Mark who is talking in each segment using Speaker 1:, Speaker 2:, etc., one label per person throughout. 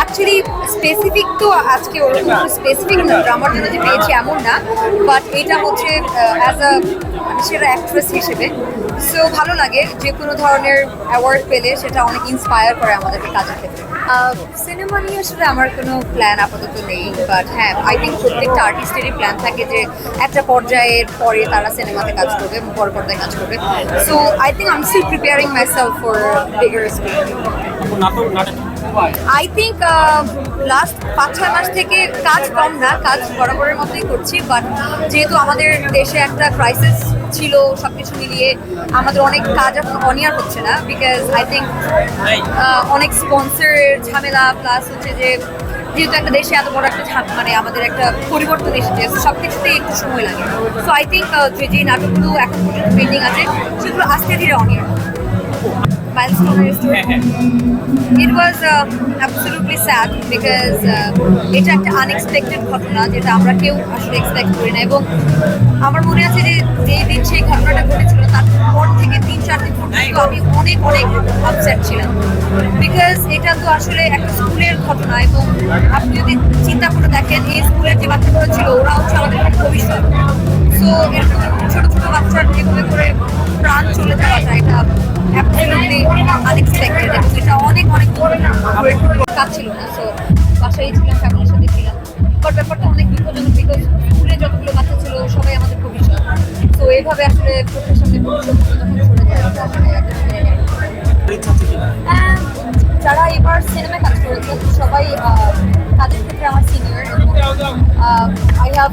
Speaker 1: Actually specific তো আজকে ওরকম স্পেসিফিক ড্রামার জন্য যে পেয়েছি এমন না। বাট এটা হচ্ছে অ্যাজ আ মানে সেটা অ্যাক্ট্রেস হিসেবে। সো ভালো লাগে যে কোনো ধরনের অ্যাওয়ার্ড পেলে সেটা অনেক ইন্সপায়ার করে আমাদেরকে কাজের ক্ষেত্রে। সিনেমা নিয়ে আসলে আমার কোনো প্ল্যান আপাতত নেই। বাট হ্যাঁ আই থিঙ্ক প্রত্যেকটা আর্টিস্টেরই প্ল্যান থাকে যে একটা পর্যায়ের পরে তারা সিনেমাতে কাজ করবে বড় পর্দায় কাজ করবে। So I think I am still preparing myself for bigger screen
Speaker 2: নাটক
Speaker 1: আই থিঙ্ক লাস্ট পাঁচ, ছয় মাস থেকে কাজ কম না, কাজ বরাবরের মতোই করছি বাট যেহেতু আমাদের দেশে একটা ক্রাইসিস ছিল সব কিছু মিলিয়ে আমাদের অনেক কাজ এখন অনিয়ার হচ্ছে না বিকজ আই থিঙ্ক অনেক স্পন্সরের ঝামেলা প্লাস হচ্ছে যে যেহেতু একটা দেশে এত বড় একটা ঝাপ মানে আমাদের একটা পরিবর্তন এসেছে সব কিছুতেই একটু সময় লাগে। সো আই থিঙ্ক যে যে নাটকগুলো এখন পর্যন্ত পেন্ডিং আছে, সেগুলো আস্তে ধীরে অনিয়ার মাইলস্টোনের
Speaker 2: হ্যাঁ হ্যাঁ
Speaker 1: it was absolutely sad because uh, এটা একটা আনএক্সপেক্টেড ঘটনা যেটা আমরা কেউ আসলে এক্সপেক্ট করি না এবং আমার মনে আছে যে যেই দিন সেই ঘটনাটা ঘটেছিল তারপর থেকে তিন চার দিন পর্যন্ত আমি অনেক অনেক আপসেট ছিলাম। বিকজ এটা তো আসলে একটা স্কুলের ঘটনা এবং আপনি যদি চিন্তা করে দেখেন এই স্কুলের যে বাচ্চাগুলো ছিল ওরা হচ্ছে আমাদের
Speaker 2: ইচ্ছা আছে কিনা
Speaker 1: And যারা এবার সিনেমায় কাজ করেছেন সবাই তাদের ক্ষেত্রে আমার senior I have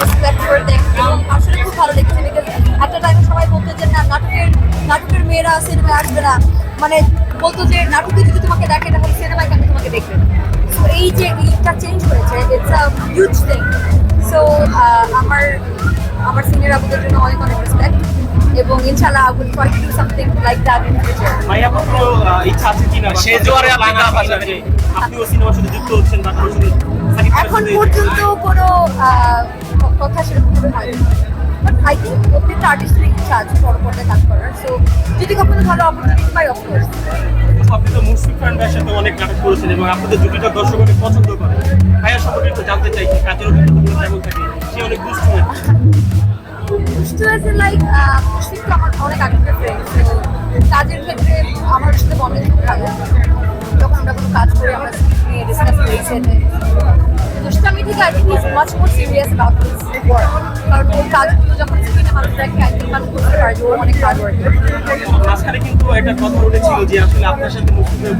Speaker 1: respect for them এবং আসলে খুব ভালো লেগেছে বিকজ একটা টাইমে সবাই বলতো যে, না, নাটকের নাটকের মেয়েরা সিনেমায় আসবে না। মানে বলতো যে নাটকে যদি তোমাকে দেখে, তাহলে সিনেমায় কেন তোমাকে দেখবে? সো এই যে, এইটা চেঞ্জ হয়েছে it's a huge thing so আমার আমার সিনিয়র আপুদের জন্য অনেক অনেক রেসপেক্ট এবং ইনশাআল্লাহ I will try to do something like that in future
Speaker 2: ভাইয়া কোনো ইচ্ছা আছে কিনা?
Speaker 3: সে জোয়ারে আপনি না।
Speaker 2: যে আপনিও সিনেমার সাথে যুক্ত হচ্ছেন বা কারোর সাথে
Speaker 1: এখন পর্যন্ত কোনো কথা সেরকমভাবে হয়নি। বাট আই থিঙ্ক প্রত্যেকটা আর্টিস্টের ইচ্ছা আছে বড় পর্দায় কাজ করার। সো যদি কখনো ভালো অপরচুনিটি পাই অফকোর্স
Speaker 2: আপনি তো মুশফিক খান ভাইয়ের সাথে অনেক নাটক করেছেন এবং আপনাদের জুটিটা দর্শক অনেক পছন্দ করে। ভাইয়া সম্পর্কে একটু জানতে চাই কাজের অভিজ্ঞতা কেমন থাকে? সে অনেক দুষ্ট
Speaker 1: বুঝতে পারছি লাইক মুশফিক তো আমার অনেক ফ্রেন্ড তো কাজের ক্ষেত্রে আমার সাথে বন্ডিং খুব ভালো। যখন আমরা কোনো কাজ করি আমরা নিয়ে ডিসকাস করি সেটা দুষ্টামি থেকে I think is much more serious about this work কারণ ওর কাজগুলো যখন স্ক্রিনে মানুষ দেখে আই থিঙ্ক মানুষ বুঝতে পারে যে ও অনেক
Speaker 2: মাঝখানে কিন্তু একটা কথা উঠেছিল যে আসলে আপনার সাথে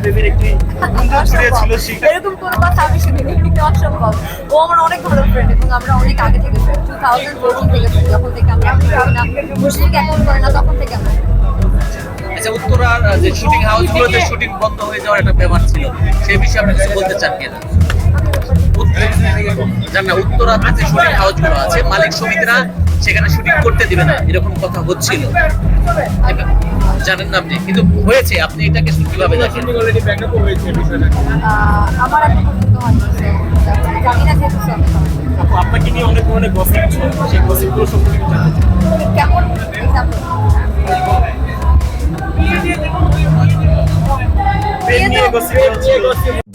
Speaker 2: প্রেমের একটি সেটা
Speaker 1: এরকম কোনো কথা আমি শুনিনি কিন্তু অসম্ভব ও আমার অনেক ভালো ফ্রেন্ড এবং আমরা অনেক আগে থেকে ফ্রেন্ড টু থাউজেন্ড ফোরটিন থেকে যখন থেকে আমরা আমি করি না মুসলিম অ্যাকাউন্ট করে না তখন থেকে আমরা।
Speaker 3: আচ্ছা উত্তরার যে শুটিং হাউসগুলোতে শুটিং বন্ধ হয়ে যাওয়ার একটা ব্যাপার ছিল সেই বিষয়ে আপনি কিছু বলতে চান কিনা? জান না উত্তরাতে যে শুটিং হাউসগুলো আছে মালিক সমিতিরা সেখানে শুটিং করতে দিবে না এরকম কথা হচ্ছিল। জানেন না আপনি কিন্তু হয়েছে আপনি এটাকে কীভাবে দেখেন?
Speaker 1: আমার এখন
Speaker 2: অনেক ধরনের গসিপ সেই গসিপগুলো সম্পর্কে জানতে
Speaker 1: কেমন
Speaker 2: গসিপ